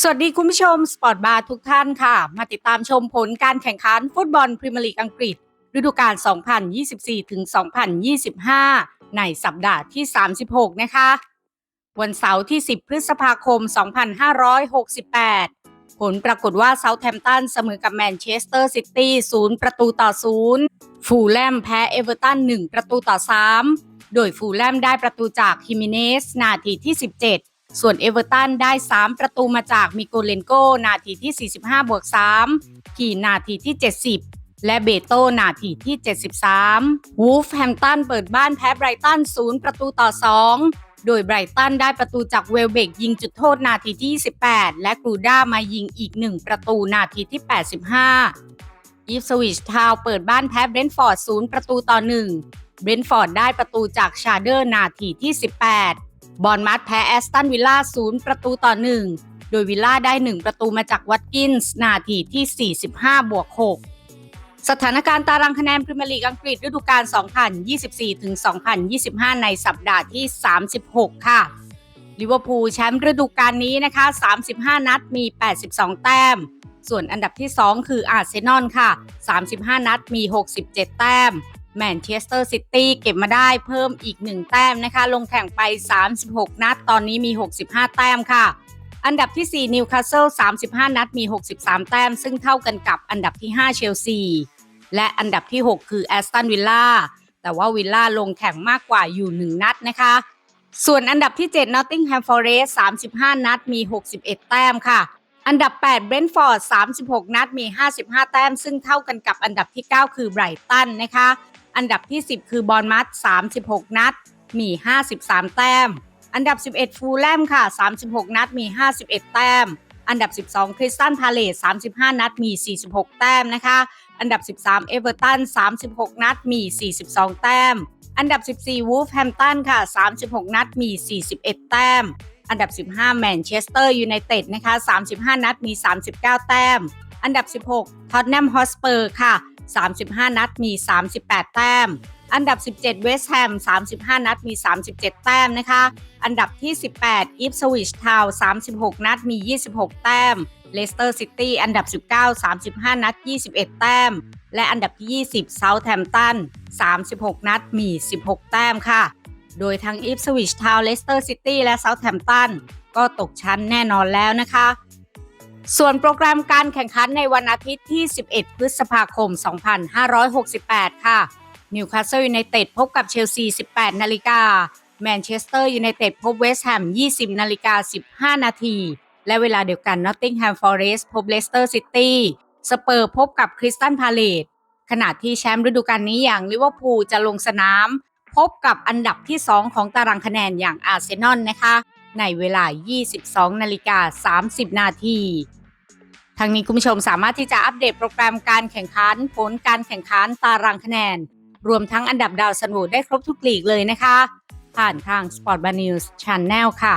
สวัสดีคุณผู้ชมสปอร์ตบาร์ทุกท่านค่ะ มาติดตามชมผลการแข่งขันฟุตบอลพรีเมียร์ลีกอังกฤษ ฤดูกาล 2024 ถึง 2025 ในสัปดาห์ที่ 36 นะคะ วันเสาร์ที่ 10 พฤษภาคม 2568 ผลปรากฏว่าเซาท์แฮมป์ตันเสมอกับแมนเชสเตอร์ซิตี้0ประตูต่อ 0 ฟูลแลมแพ้เอเวอร์ตัน 1 ประตูต่อ 3 โดยฟูลแลมได้ประตูจากฮิมิเนสนาทีที่ 17 ส่วนเอเวอร์ตันได้ 3 ประตูมาจากมิโกเลนโกนาทีที่ 45 บวก 3 ขี่นาทีที่ 70 และเบโตนาทีที่ 73 วูฟแฮมตันเปิดบ้านแพ้ไบรตัน 0 ประตูต่อ 2 โดยไบรตันได้ประตูจากเวลเบกยิงจุดโทษนาทีที่ 28 และกรูด้ามายิงอีก 1 ประตูนาทีที่ 85 อีฟสวิชทาวเปิดบ้านแพ้เบรนท์ฟอร์ด 0 ประตูต่อ 1 เบรนท์ฟอร์ดได้ประตูจากชาเดอร์นาทีที่ 18 บอลมัดแพ้แอสตันวิลล่า0ประตูต่อ1โดยวิลล่าได้ 1 ประตูมาจากวัตกินส์นาทีที่ 45 บวก 6 สถานการณ์ตารางคะแนนพรีเมียร์ลีกอังกฤษฤดูกาล 2024ถึง2025 ในสัปดาห์ที่ 36 ค่ะลิเวอร์พูลแชมป์ฤดูกาลนี้นะคะ 35 นัดมี 82 แต้ม ส่วนอันดับที่ 2 คืออาร์เซนอลค่ะ 35 นัดมี 67 แต้ม แมนเชสเตอร์ซิตี้เก็บมาได้เพิ่มอีก 1 แต้มนะคะ ลงแข่งไป 36 นัด ตอนนี้มี 65 แต้มค่ะ อันดับที่ 4 นิวคาสเซิล 35 นัด มี 63 แต้ม ซึ่งเท่ากันกับอันดับที่ 5 เชลซี และอันดับที่ 6 คือแอสตันวิลล่า แต่ว่าวิลล่าลงแข่งมากกว่าอยู่ 1 นัดนะคะ ส่วนอันดับที่7 Nottingham Forest 35 นัด มี 61 แต้มค่ะอันดับ8 Brentford 36 นัด มี 55 แต้ม ซึ่งเท่ากันกับอันดับที่ 9 คือไบรตันนะคะ อันดับที่ 10 คือบอลมัด 36 นัด มี 53 แต้ม อันดับ 11 ฟูลแลมค่ะ 36 นัดมี 51 แต้ม อันดับ 12 คริสตันพาเลส35 นัดมี 46 แต้มนะคะ อันดับ 13 เอเวอร์ตัน 36 นัดมี 42 แต้ม อันดับ 14 วูฟแฮมตันค่ะ 36 นัดมี 41 แต้ม อันดับ 15 แมนเชสเตอร์ยูไนเต็ดนะคะ 35 นัดมี 39 แต้ม อันดับ 16ท็อตแนมฮอสเปอร์ค่ะ 35 นัดมี 38 แต้ม อันดับ 17 เวสต์แฮม 35 นัดมี 37 แต้มนะคะ อันดับที่ 18อิฟสวิชทาวน์36 นัดมี 26 แต้ม เลสเตอร์ซิตี้ อันดับ 19 35 นัด 21 แต้ม และอันดับที่ 20 เซาท์แฮมป์ตัน 36 นัดมี 16 แต้มค่ะ โดยทั้งอิฟสวิชทาวน์เลสเตอร์ซิตี้ และเซาท์แฮมป์ตันก็ตกชั้นแน่นอนแล้วนะคะ ส่วนโปรแกรมการแข่งขันในวันอาทิตย์ที่ 11 พฤษภาคม 2568 ค่ะ นิวคาสเซิลยูไนเต็ดพบกับเชลซี 18 นาฬิกา แมนเชสเตอร์ยูไนเต็ดพบเวสต์แฮม 20 นาฬิกา 15 นาที และเวลาเดียวกันนอตติงแฮมฟอเรสต์พบเลสเตอร์ซิตี้ สเปอร์พบกับคริสตันพาเลตขณะที่แชมป์ฤดูกาลนี้อย่างลิเวอร์พูลจะลงสนาม พบกับอันดับที่ 2 ของตารางคะแนนอย่างอาร์เซนอลนะคะ ในเวลา 22 นาฬิกา 30 นาทีทางนี้คุณผู้ชมสามารถที่จะอัปเดตโปรแกรมการแข่งขัน ผลการแข่งขันตารางคะแนน รวมทั้งอันดับดาวสันโหวได้ครบทุกลีกเลยนะคะ ผ่านทาง Sport b a News Channel ค่ะ